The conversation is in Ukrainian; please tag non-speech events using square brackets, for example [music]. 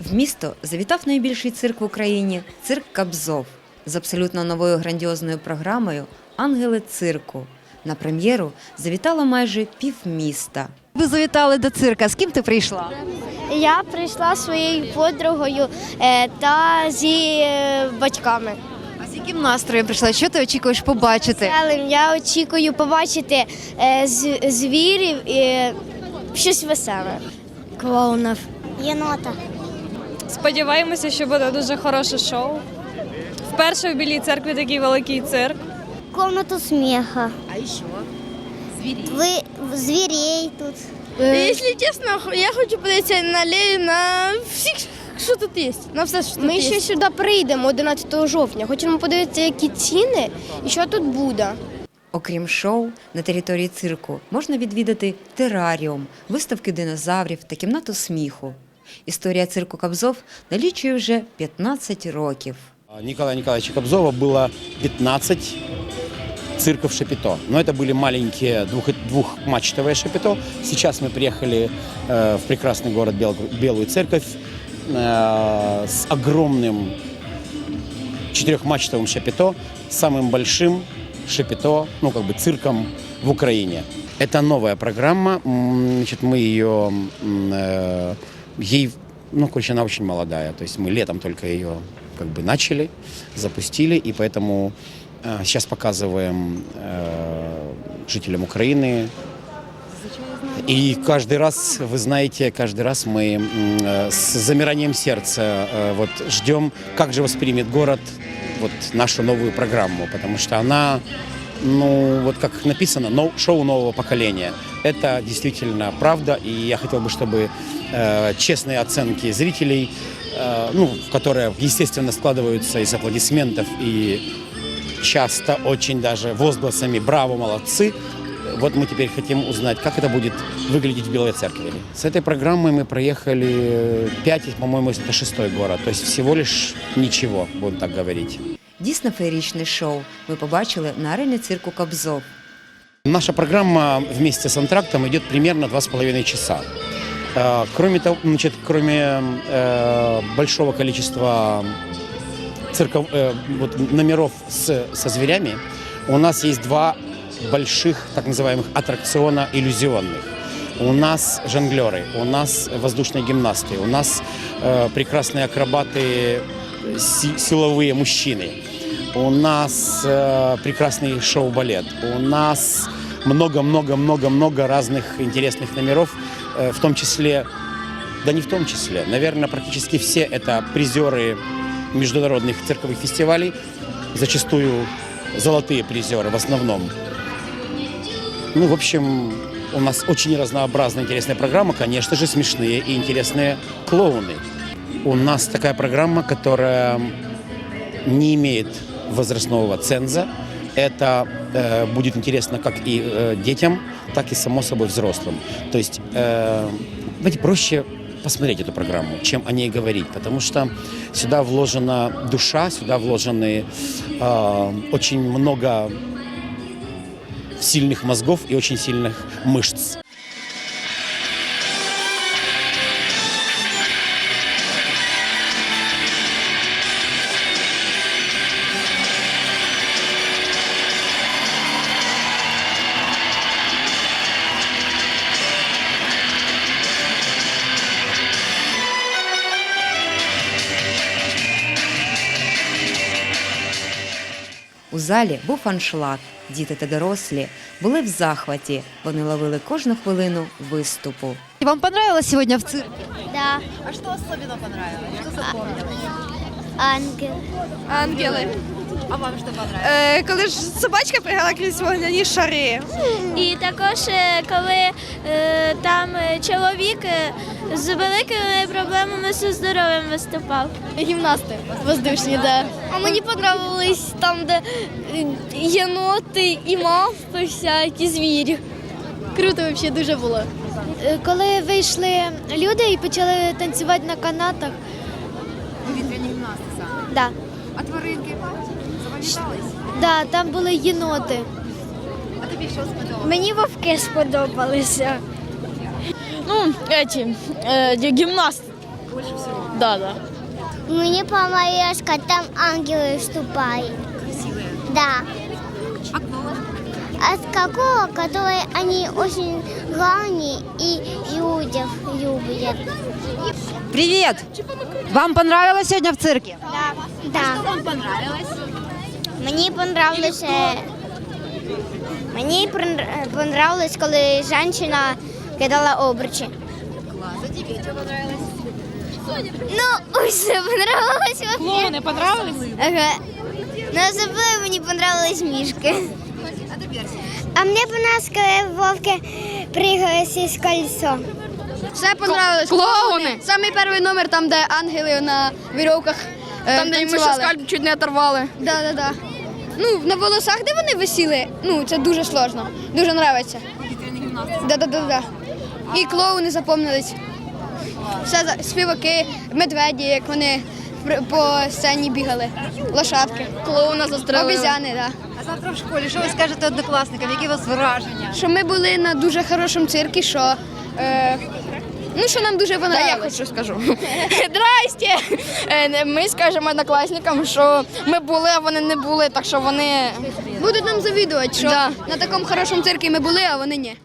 В місто завітав найбільший цирк в Україні цирк Кабзов з абсолютно новою грандіозною програмою Ангели цирку. На прем'єру завітало майже півміста. Ви завітали до цирка. З ким ти прийшла? Я прийшла своєю подругою е, та зі е, батьками. Яким настроєм прийшла? Що ти очікуєш побачити? Елем, Я очікую побачити е, з- звірів і щось веселе. Клоунів. Єнота. Сподіваємося, що буде дуже хороше шоу. Вперше в Білій церкві такий великий цирк. Комнату сміха. А ще? Звірей. Ви, звірей тут. Якщо чесно, я хочу подивитися на алею на всіх, що тут є. На все, що тут Ми є. ще сюди прийдемо 11 жовтня. Хочемо подивитися, які ціни і що тут буде. Окрім шоу, на території цирку можна відвідати тераріум, виставки динозаврів та кімнату сміху. Історія цирку Кабзов налічує вже 15 років. Николая Николаевича Кобзова было 15 цирков Шапито. Но это были маленькие двух, двухмачтовые Шапито. Сейчас мы приехали э, в прекрасный город Бел- Белую Церковь э, с огромным четырехмачтовым Шапито, самым большим Шапито, ну как бы цирком в Украине. Это новая программа, м, значит, мы ее, м, э, ей, ну, короче, она очень молодая, то есть мы летом только ее как бы начали, запустили, и поэтому э, сейчас показываем э, жителям Украины. И каждый раз, вы знаете, каждый раз мы э, с замиранием сердца э, вот ждем, как же воспримет город вот нашу новую программу, потому что она, ну вот как написано, но- шоу нового поколения. Это действительно правда, и я хотел бы, чтобы э, честные оценки зрителей, э, ну, которые, естественно, складываются из аплодисментов и часто очень даже возгласами «Браво, молодцы!» Вот мы теперь хотим узнать, как это будет выглядеть в Белой Церкви. С этой программой мы проехали 5, по-моему, это шестой город. То есть всего лишь ничего, будем так говорить. Дійсно феєрічне шоу ми побачили на арені цирку Кабзов. Наша программа вместе с антрактом идет примерно два с половиной часа. Э, Кроме того, значит, кроме э, большого количества цирков, э, вот, номеров с, со зверями, у нас есть два больших так называемых аттракциона иллюзионных. У нас жонглеры, у нас воздушные гимнасты, у нас э, прекрасные акробаты, си- силовые мужчины. У нас э, прекрасный шоу-балет. У нас много-много-много-много разных интересных номеров, э, в том числе, да не в том числе, наверное, практически все это призеры международных цирковых фестивалей, зачастую золотые призеры в основном. Ну, в общем, у нас очень разнообразная интересная программа, конечно же, смешные и интересные клоуны. У нас такая программа, которая не имеет возрастного ценза. Это э, будет интересно как и э, детям, так и, само собой, взрослым. То есть, э, знаете, проще посмотреть эту программу, чем о ней говорить, потому что сюда вложена душа, сюда вложены э, очень много сильных мозгов и очень сильных мышц. У залі був аншлаг. Діти та дорослі були в захваті. Вони ловили кожну хвилину виступу. Вам понравилось сьогодні в цирку? Да. А що особливо понравилось? Що запомнилось? Ангел. Ангели. А вам що понравилось? Е, коли ж собачка пригала крізь вогняні шари. І також, е, коли е, там е, чоловік е, з великими проблемами зі здоров'ям виступав. Гімнасти воздушні, да. А мені подобались там, де е, єноти і мавпи всякі звірі. Круто взагалі дуже було. Коли вийшли люди і почали танцювати на канатах. Повітряні гімнасти саме. Да. А тваринки? Да, там були єноти. А тобі що сподобалось? Мені вовки сподобалися. Ну, эти, э, гимнаст. Да, да. Мне понравилось, когда там ангелы вступают. Да. От какого, которые они очень главные и людям любят. Привіт! Вам понравилось сьогодні в циркі? Да. Вам понравилось? Мені понравилось. е, Мені понравилось, коли жінка кидала обручі. Ну, все понравилось. Клоуни понравились? Ага. Ну, особливо мені понравились мішки. А мені понравилось, коли вовки пригали з кольцо. Все понравилось. Клоуни. Самий перший номер, там, де ангели на вірьовках Там, де йому ще скальп чуть не оторвали. Да, да, да. Ну, на волосах, де вони висіли, ну, це дуже сложно. Дуже подобається. Да, да, да, да. І клоуни запомнились. Все, за- співаки, медведі, як вони по сцені бігали. Лошадки. Клоуна застрелили. Обізяни, так. Да. А завтра в школі, що ви скажете однокласникам? Які у вас враження? що ми були на дуже хорошому циркі, що. Е, ну, що нам дуже вона, я хочу скажу. [laughs] Здрасте! Е, Ми скажемо однокласникам, що ми були, а вони не були, так що вони. Будуть нам завідувати, що на такому хорошому цирку ми були, а вони ні.